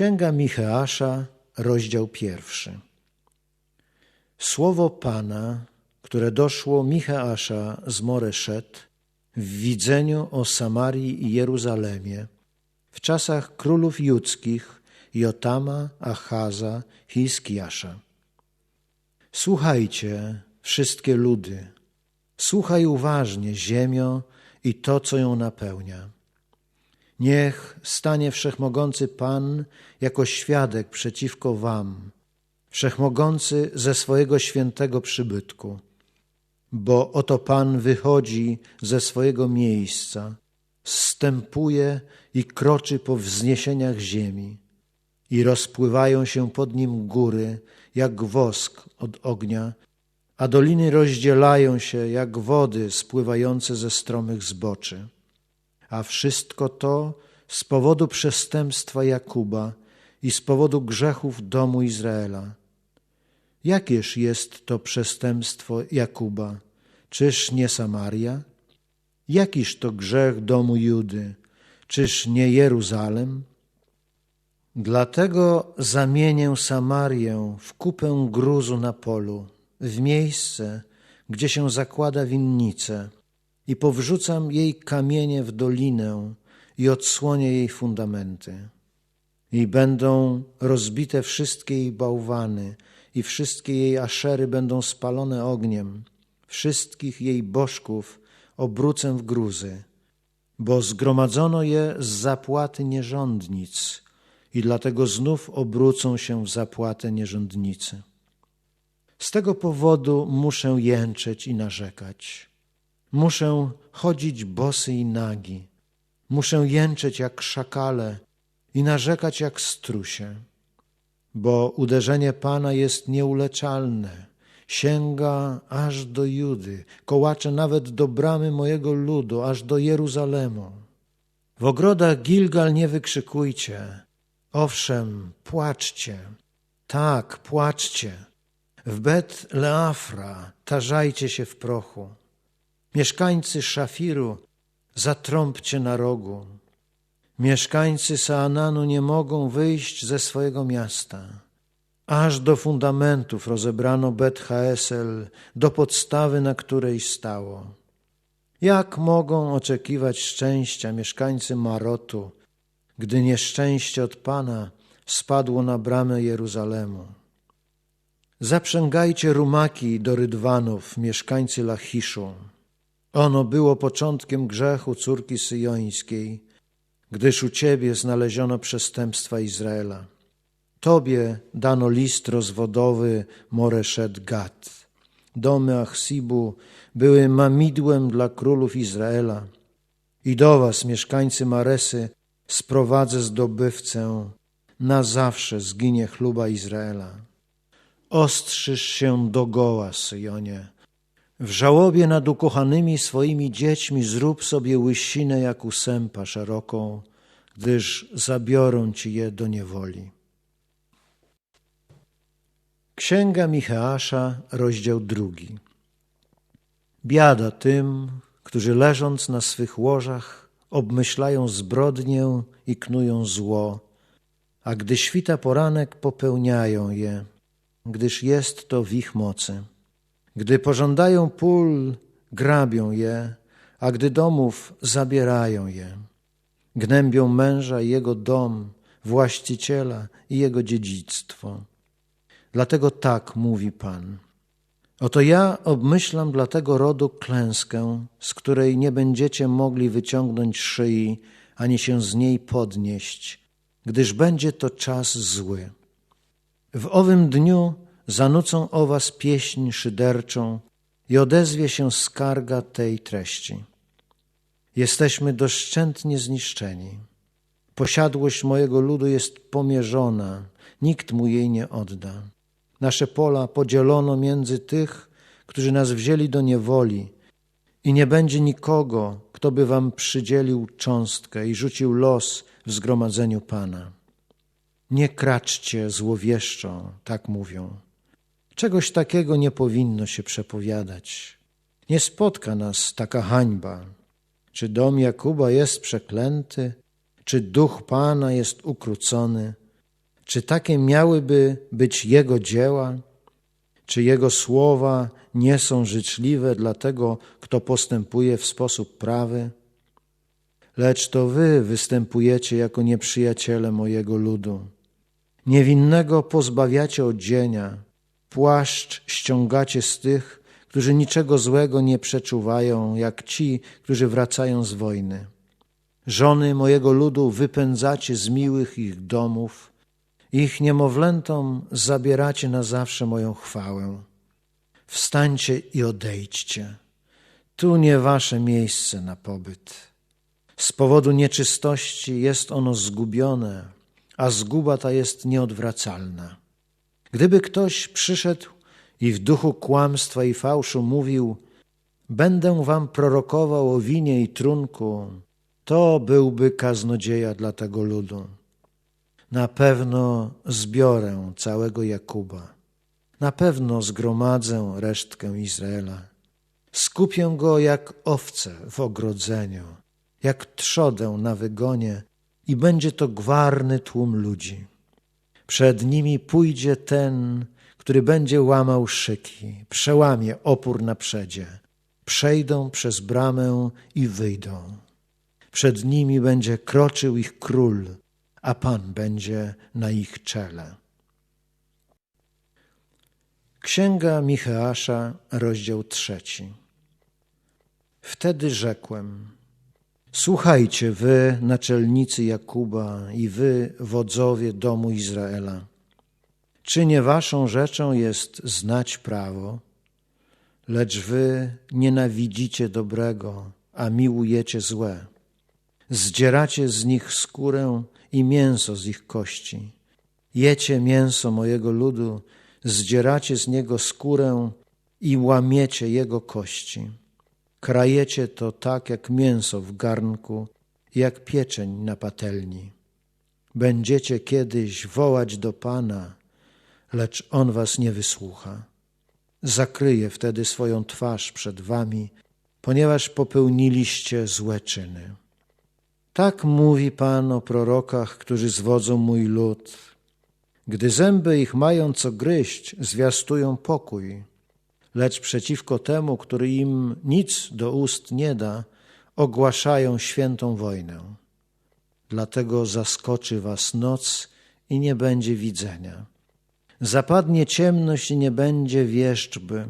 Księga Micheasza, rozdział pierwszy. Słowo Pana, które doszło Micheasza z Moreszet w widzeniu o Samarii i Jeruzalemie w czasach królów judzkich Jotama, Achaza, Hiskiasza. Słuchajcie, wszystkie ludy, słuchaj uważnie, ziemio i to, co ją napełnia. Niech stanie Wszechmogący Pan jako świadek przeciwko Wam, Wszechmogący ze swojego świętego przybytku. Bo oto Pan wychodzi ze swojego miejsca, zstępuje i kroczy po wzniesieniach ziemi i rozpływają się pod nim góry, jak wosk od ognia, a doliny rozdzielają się jak wody spływające ze stromych zboczy. A wszystko to z powodu przestępstwa Jakuba i z powodu grzechów domu Izraela. Jakież jest to przestępstwo Jakuba? Czyż nie Samaria? Jakiż to grzech domu Judy? Czyż nie Jeruzalem? Dlatego zamienię Samarię w kupę gruzu na polu, w miejsce, gdzie się zakłada winnice i powrzucam jej kamienie w dolinę i odsłonię jej fundamenty. I będą rozbite wszystkie jej bałwany i wszystkie jej aszery będą spalone ogniem, wszystkich jej bożków obrócę w gruzy, bo zgromadzono je z zapłaty nierządnic i dlatego znów obrócą się w zapłatę nierządnicy. Z tego powodu muszę jęczeć i narzekać. Muszę chodzić bosy i nagi. Muszę jęczeć jak szakale i narzekać jak strusie, bo uderzenie Pana jest nieuleczalne, sięga aż do Judy, kołacze nawet do bramy mojego ludu, aż do Jeruzalemu. W ogrodach Gilgal nie wykrzykujcie, owszem, płaczcie, tak, płaczcie. W Bet Leafra tarzajcie się w prochu. Mieszkańcy Szafiru, zatrąbcie na rogu. Mieszkańcy Saananu nie mogą wyjść ze swojego miasta. Aż do fundamentów rozebrano Bet Haesel, do podstawy, na której stało. Jak mogą oczekiwać szczęścia mieszkańcy Marotu, gdy nieszczęście od Pana spadło na bramę Jeruzalemu? Zaprzęgajcie rumaki do rydwanów, mieszkańcy Lachiszu. Ono było początkiem grzechu córki syjońskiej, gdyż u Ciebie znaleziono przestępstwa Izraela. Tobie dano list rozwodowy Moreszet Gad. Domy Achsibu były mamidłem dla królów Izraela. I do was, mieszkańcy Maresy, sprowadzę zdobywcę, na zawsze zginie chluba Izraela. Ostrzyż się dogoła, Syjonie, w żałobie nad ukochanymi swoimi dziećmi zrób sobie łysinę jak u sępa szeroką, gdyż zabiorą ci je do niewoli. Księga Micheasza, rozdział drugi. Biada tym, którzy leżąc na swych łożach obmyślają zbrodnię i knują zło, a gdy świta poranek popełniają je, gdyż jest to w ich mocy. Gdy pożądają pól, grabią je, a gdy domów, zabierają je. Gnębią męża i jego dom, właściciela i jego dziedzictwo. Dlatego tak mówi Pan. Oto ja obmyślam dla tego rodu klęskę, z której nie będziecie mogli wyciągnąć szyi, ani się z niej podnieść, gdyż będzie to czas zły. W owym dniu zanucą o was pieśń szyderczą i odezwie się skarga tej treści. Jesteśmy doszczętnie zniszczeni. Posiadłość mojego ludu jest pomierzona, nikt mu jej nie odda. Nasze pola podzielono między tych, którzy nas wzięli do niewoli i nie będzie nikogo, kto by wam przydzielił cząstkę i rzucił los w zgromadzeniu Pana. Nie kraczcie złowieszczo, tak mówią. Czegoś takiego nie powinno się przepowiadać. Nie spotka nas taka hańba. Czy dom Jakuba jest przeklęty, czy duch Pana jest ukrócony. Czy takie miałyby być Jego dzieła? Czy Jego słowa nie są życzliwe dla tego, kto postępuje w sposób prawy? Lecz to wy występujecie jako nieprzyjaciele mojego ludu. Niewinnego pozbawiacie odzienia, płaszcz ściągacie z tych, którzy niczego złego nie przeczuwają, jak ci, którzy wracają z wojny. Żony mojego ludu wypędzacie z miłych ich domów, ich niemowlętom zabieracie na zawsze moją chwałę. Wstańcie i odejdźcie. Tu nie wasze miejsce na pobyt. Z powodu nieczystości jest ono zgubione, a zguba ta jest nieodwracalna. Gdyby ktoś przyszedł i w duchu kłamstwa i fałszu mówił: Będę wam prorokował o winie i trunku, to byłby kaznodzieja dla tego ludu. Na pewno zbiorę całego Jakuba, na pewno zgromadzę resztkę Izraela. Skupię go jak owce w ogrodzeniu, jak trzodę na wygonie, i będzie to gwarny tłum ludzi. Przed nimi pójdzie ten, który będzie łamał szyki, przełamie opór na przedzie. Przejdą przez bramę i wyjdą. Przed nimi będzie kroczył ich król, a Pan będzie na ich czele. Księga Micheasza, rozdział trzeci. Wtedy rzekłem: Słuchajcie, wy, naczelnicy Jakuba, i wy, wodzowie domu Izraela. Czy nie waszą rzeczą jest znać prawo, lecz wy nienawidzicie dobrego, a miłujecie złe? Zdzieracie z nich skórę i mięso z ich kości. Jecie mięso mojego ludu, zdzieracie z niego skórę i łamiecie jego kości. Krajecie to tak jak mięso w garnku, jak pieczeń na patelni. Będziecie kiedyś wołać do Pana, lecz On was nie wysłucha. Zakryje wtedy swoją twarz przed wami, ponieważ popełniliście złe czyny. Tak mówi Pan o prorokach, którzy zwodzą mój lud. Gdy zęby ich mają co gryźć, zwiastują pokój, lecz przeciwko temu, który im nic do ust nie da, ogłaszają świętą wojnę. Dlatego zaskoczy was noc i nie będzie widzenia. Zapadnie ciemność i nie będzie wieszczby.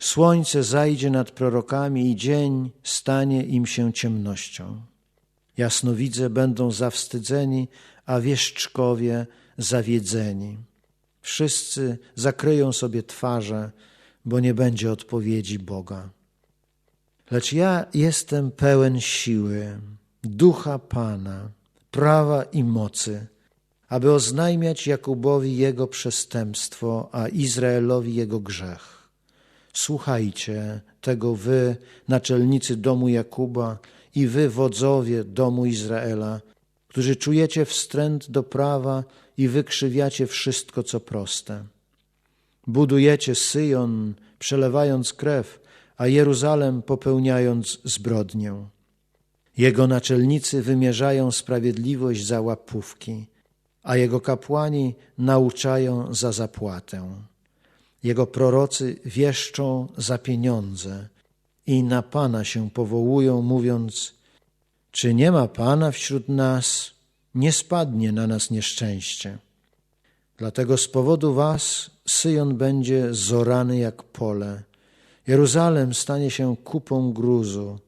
Słońce zajdzie nad prorokami i dzień stanie im się ciemnością. Jasnowidze będą zawstydzeni, a wieszczkowie zawiedzeni. Wszyscy zakryją sobie twarze, bo nie będzie odpowiedzi Boga. Lecz ja jestem pełen siły, ducha Pana, prawa i mocy, aby oznajmiać Jakubowi jego przestępstwo, a Izraelowi jego grzech. Słuchajcie tego wy, naczelnicy domu Jakuba i wy, wodzowie domu Izraela, którzy czujecie wstręt do prawa i wykrzywiacie wszystko, co proste. Budujecie Syjon, przelewając krew, a Jeruzalem popełniając zbrodnię. Jego naczelnicy wymierzają sprawiedliwość za łapówki, a jego kapłani nauczają za zapłatę. Jego prorocy wieszczą za pieniądze i na Pana się powołują, mówiąc: Czy nie ma Pana wśród nas? Nie spadnie na nas nieszczęście. Dlatego z powodu was Syjon będzie zorany jak pole, Jeruzalem stanie się kupą gruzu,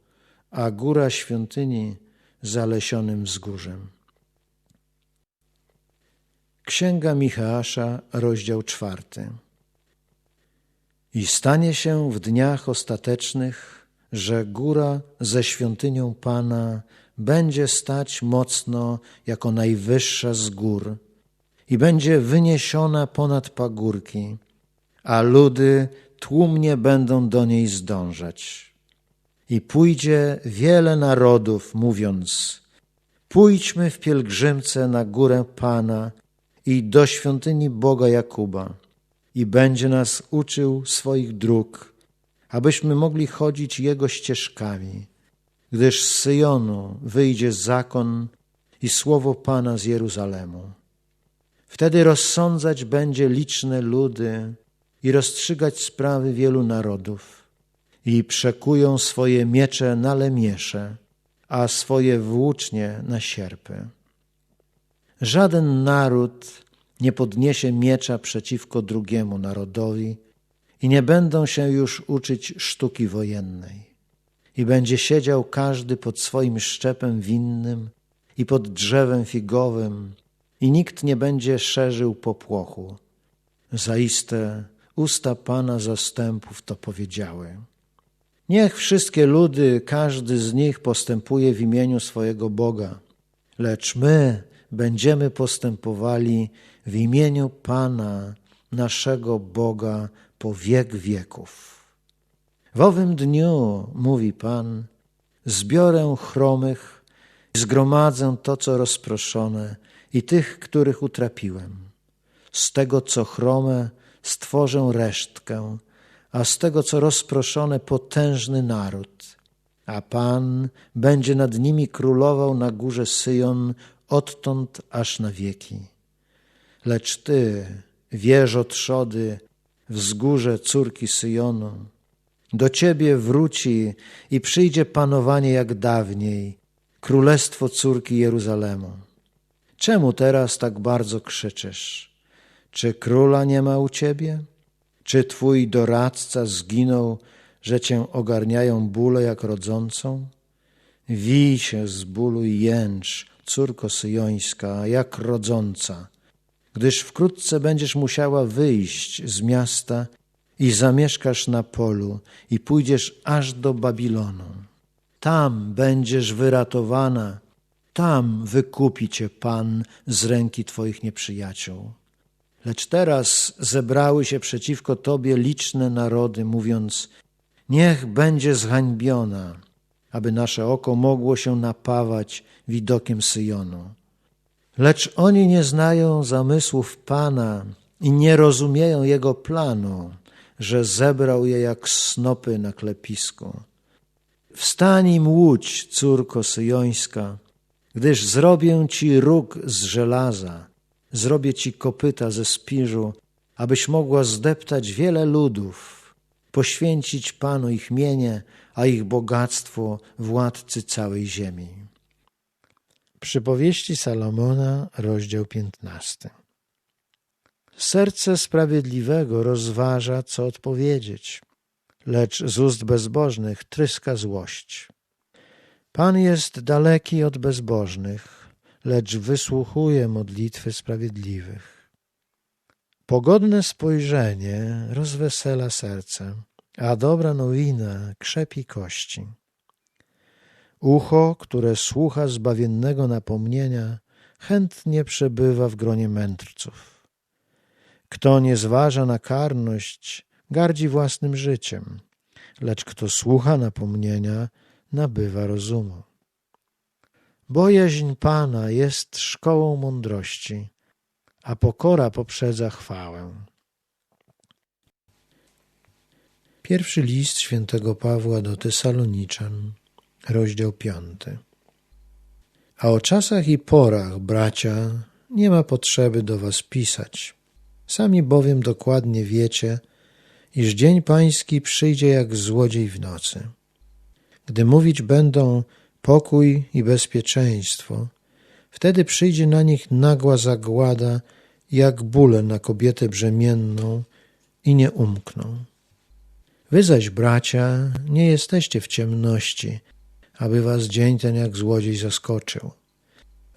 a góra świątyni zalesionym wzgórzem. Księga Micheasza, rozdział czwarty. I stanie się w dniach ostatecznych, że góra ze świątynią Pana będzie stać mocno jako najwyższa z gór i będzie wyniesiona ponad pagórki, a ludy tłumnie będą do niej zdążać. I pójdzie wiele narodów, mówiąc: Pójdźmy w pielgrzymce na górę Pana i do świątyni Boga Jakuba, i będzie nas uczył swoich dróg, abyśmy mogli chodzić Jego ścieżkami, gdyż z Syjonu wyjdzie zakon i słowo Pana z Jeruzalemu. Wtedy rozsądzać będzie liczne ludy i rozstrzygać sprawy wielu narodów. I przekują swoje miecze na lemiesze, a swoje włócznie na sierpy. Żaden naród nie podniesie miecza przeciwko drugiemu narodowi i nie będą się już uczyć sztuki wojennej. I będzie siedział każdy pod swoim szczepem winnym i pod drzewem figowym, i nikt nie będzie szerzył popłochu. Zaiste usta Pana zastępów to powiedziały. Niech wszystkie ludy, każdy z nich postępuje w imieniu swojego Boga, lecz my będziemy postępowali w imieniu Pana, naszego Boga, po wiek wieków. W owym dniu, mówi Pan, zbiorę chromych, zgromadzę to, co rozproszone i tych, których utrapiłem. Z tego, co chrome, stworzę resztkę, a z tego, co rozproszone, potężny naród. A Pan będzie nad nimi królował na górze Syjon odtąd aż na wieki. Lecz Ty, wieżo trzody, wzgórze córki Syjonu, do Ciebie wróci i przyjdzie panowanie jak dawniej, królestwo córki Jeruzalemu. Czemu teraz tak bardzo krzyczysz? Czy króla nie ma u Ciebie? Czy Twój doradca zginął, że Cię ogarniają bóle jak rodzącą? Wij się z bólu i jęcz, córko syjońska, jak rodząca, gdyż wkrótce będziesz musiała wyjść z miasta i zamieszkasz na polu i pójdziesz aż do Babilonu. Tam będziesz wyratowana, tam wykupi cię Pan z ręki Twoich nieprzyjaciół. Lecz teraz zebrały się przeciwko Tobie liczne narody, mówiąc: Niech będzie zhańbiona, aby nasze oko mogło się napawać widokiem Syjonu. Lecz oni nie znają zamysłów Pana i nie rozumieją Jego planu, że zebrał je jak snopy na klepisku. Wstań im łódź, córko syjońska, gdyż zrobię ci róg z żelaza, zrobię ci kopyta ze spiżu, abyś mogła zdeptać wiele ludów, poświęcić Panu ich mienie, a ich bogactwo władcy całej ziemi. Przypowieści Salomona, rozdział 15. Serce sprawiedliwego rozważa, co odpowiedzieć, lecz z ust bezbożnych tryska złość. Pan jest daleki od bezbożnych, lecz wysłuchuje modlitwy sprawiedliwych. Pogodne spojrzenie rozwesela serce, a dobra nowina krzepi kości. Ucho, które słucha zbawiennego napomnienia, chętnie przebywa w gronie mędrców. Kto nie zważa na karność, gardzi własnym życiem, lecz kto słucha napomnienia, nabywa rozumu. Bojaźń Pana jest szkołą mądrości, a pokora poprzedza chwałę. Pierwszy list świętego Pawła do Tesaloniczan, rozdział piąty. A o czasach i porach, bracia, nie ma potrzeby do was pisać. Sami bowiem dokładnie wiecie, iż dzień pański przyjdzie jak złodziej w nocy. Gdy mówić będą pokój i bezpieczeństwo, wtedy przyjdzie na nich nagła zagłada, jak bóle na kobietę brzemienną i nie umkną. Wy zaś, bracia, nie jesteście w ciemności, aby was dzień ten jak złodziej zaskoczył.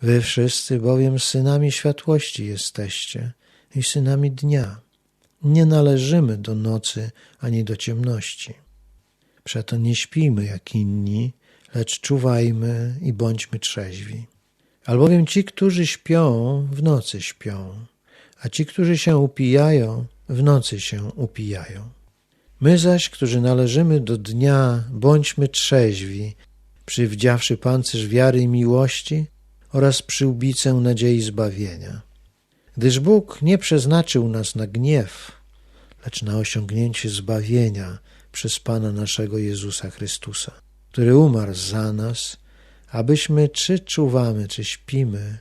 Wy wszyscy bowiem synami światłości jesteście i synami dnia. Nie należymy do nocy ani do ciemności. Przeto nie śpijmy jak inni, lecz czuwajmy i bądźmy trzeźwi. Albowiem ci, którzy śpią, w nocy śpią, a ci, którzy się upijają, w nocy się upijają. My zaś, którzy należymy do dnia, bądźmy trzeźwi, przywdziawszy pancerz wiary i miłości oraz przyłbicę nadziei zbawienia. Gdyż Bóg nie przeznaczył nas na gniew, lecz na osiągnięcie zbawienia przez Pana naszego Jezusa Chrystusa, który umarł za nas, abyśmy czy czuwamy, czy śpimy,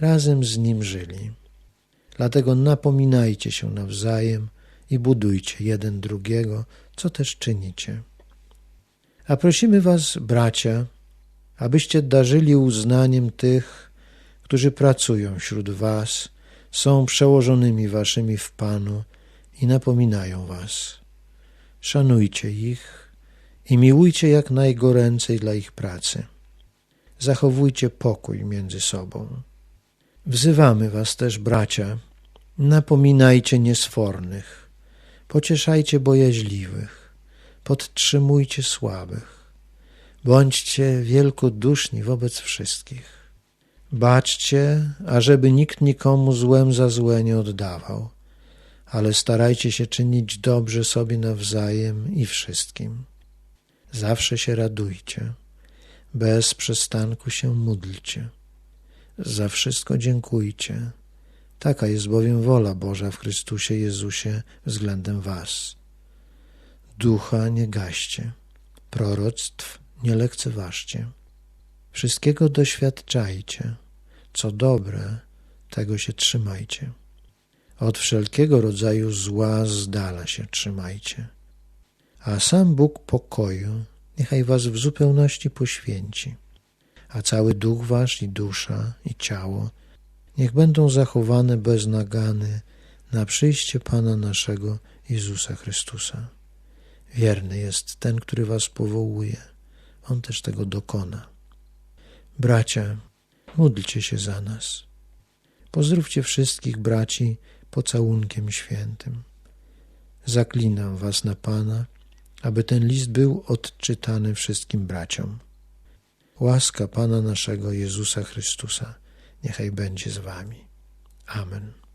razem z Nim żyli. Dlatego napominajcie się nawzajem i budujcie jeden drugiego, co też czynicie. A prosimy Was, bracia, abyście darzyli uznaniem tych, którzy pracują wśród Was, są przełożonymi Waszymi w Panu i napominają Was. Szanujcie ich i miłujcie jak najgoręcej dla ich pracy. Zachowujcie pokój między sobą. Wzywamy Was też, bracia, napominajcie niesfornych, pocieszajcie bojaźliwych, podtrzymujcie słabych, bądźcie wielkoduszni wobec wszystkich. Baczcie, ażeby nikt nikomu złem za złe nie oddawał, ale starajcie się czynić dobrze sobie nawzajem i wszystkim. Zawsze się radujcie, bez przestanku się módlcie. Za wszystko dziękujcie. Taka jest bowiem wola Boża w Chrystusie Jezusie względem Was. Ducha nie gaście, proroctw nie lekceważcie. Wszystkiego doświadczajcie, co dobre, tego się trzymajcie. Od wszelkiego rodzaju zła z dala się trzymajcie. A sam Bóg pokoju niechaj was w zupełności poświęci, a cały duch wasz i dusza i ciało niech będą zachowane bez nagany na przyjście Pana naszego Jezusa Chrystusa. Wierny jest ten, który was powołuje. On też tego dokona. Bracia, módlcie się za nas. Pozdrówcie wszystkich braci pocałunkiem świętym. Zaklinam was na Pana, aby ten list był odczytany wszystkim braciom. Łaska Pana naszego Jezusa Chrystusa niechaj będzie z wami. Amen.